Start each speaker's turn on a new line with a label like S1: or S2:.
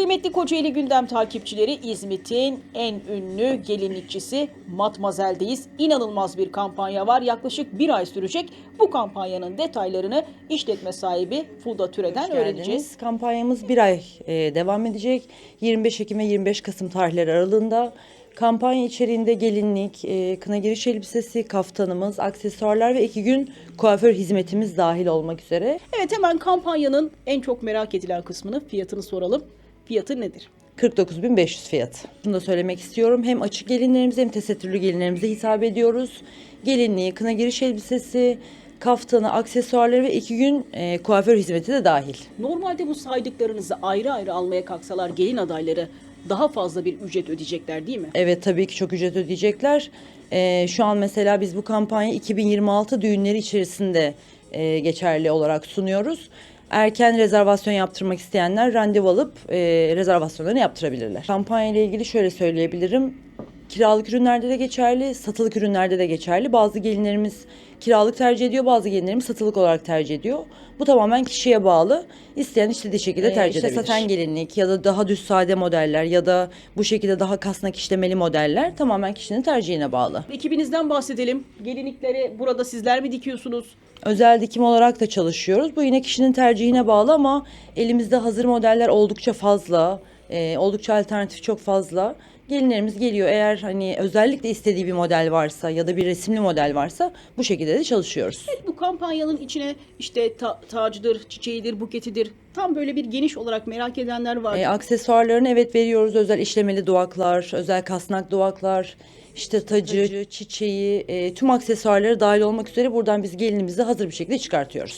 S1: Kıymetli Kocaeli Gündem takipçileri İzmit'in en ünlü gelinlikçisi Matmazel'deyiz. İnanılmaz bir kampanya var. Yaklaşık bir ay sürecek. Bu kampanyanın detaylarını işletme sahibi Fuda Türe'den öğreneceğiz.
S2: Kampanyamız bir ay e, devam edecek. 25 Ekim ve 25 Kasım tarihleri aralığında kampanya içeriğinde gelinlik, e, kına giriş elbisesi, kaftanımız, aksesuarlar ve iki gün kuaför hizmetimiz dahil olmak üzere.
S1: Evet hemen kampanyanın en çok merak edilen kısmını fiyatını soralım. Fiyatı nedir?
S2: 49.500 fiyat. Şunu da söylemek istiyorum. Hem açık gelinlerimize hem tesettürlü gelinlerimize hitap ediyoruz. Gelinliği, kına giriş elbisesi, kaftanı, aksesuarları ve iki gün e, kuaför hizmeti de dahil.
S1: Normalde bu saydıklarınızı ayrı ayrı almaya kalksalar gelin adayları daha fazla bir ücret ödeyecekler değil mi?
S2: Evet tabii ki çok ücret ödeyecekler. Ee, şu an mesela biz bu kampanyayı 2026 düğünleri içerisinde e, geçerli olarak sunuyoruz. Erken rezervasyon yaptırmak isteyenler randevu alıp e, rezervasyonlarını yaptırabilirler. Kampanya ile ilgili şöyle söyleyebilirim. Kiralık ürünlerde de geçerli, satılık ürünlerde de geçerli. Bazı gelinlerimiz kiralık tercih ediyor, bazı gelinlerimiz satılık olarak tercih ediyor. Bu tamamen kişiye bağlı. İsteyen istediği şekilde
S1: Ee,
S2: tercih
S1: işte
S2: edebilir. saten gelinlik ya da daha düz sade modeller ya da bu şekilde daha kasnak işlemeli modeller tamamen kişinin tercihine bağlı.
S1: Ekibinizden bahsedelim. Gelinlikleri burada sizler mi dikiyorsunuz?
S2: Özel dikim olarak da çalışıyoruz. Bu yine kişinin tercihine bağlı ama elimizde hazır modeller oldukça fazla. Ee, oldukça alternatif çok fazla. Gelinlerimiz geliyor eğer hani özellikle istediği bir model varsa ya da bir resimli model varsa bu şekilde de çalışıyoruz.
S1: Bu kampanyanın içine işte ta- tacıdır, çiçeğidir, buketidir. Tam böyle bir geniş olarak merak edenler var.
S2: E, aksesuarlarını evet veriyoruz. Özel işlemeli duvaklar, özel kasnak duvaklar, işte tacı, çiçeği, e, tüm aksesuarları dahil olmak üzere buradan biz gelinimizi hazır bir şekilde çıkartıyoruz.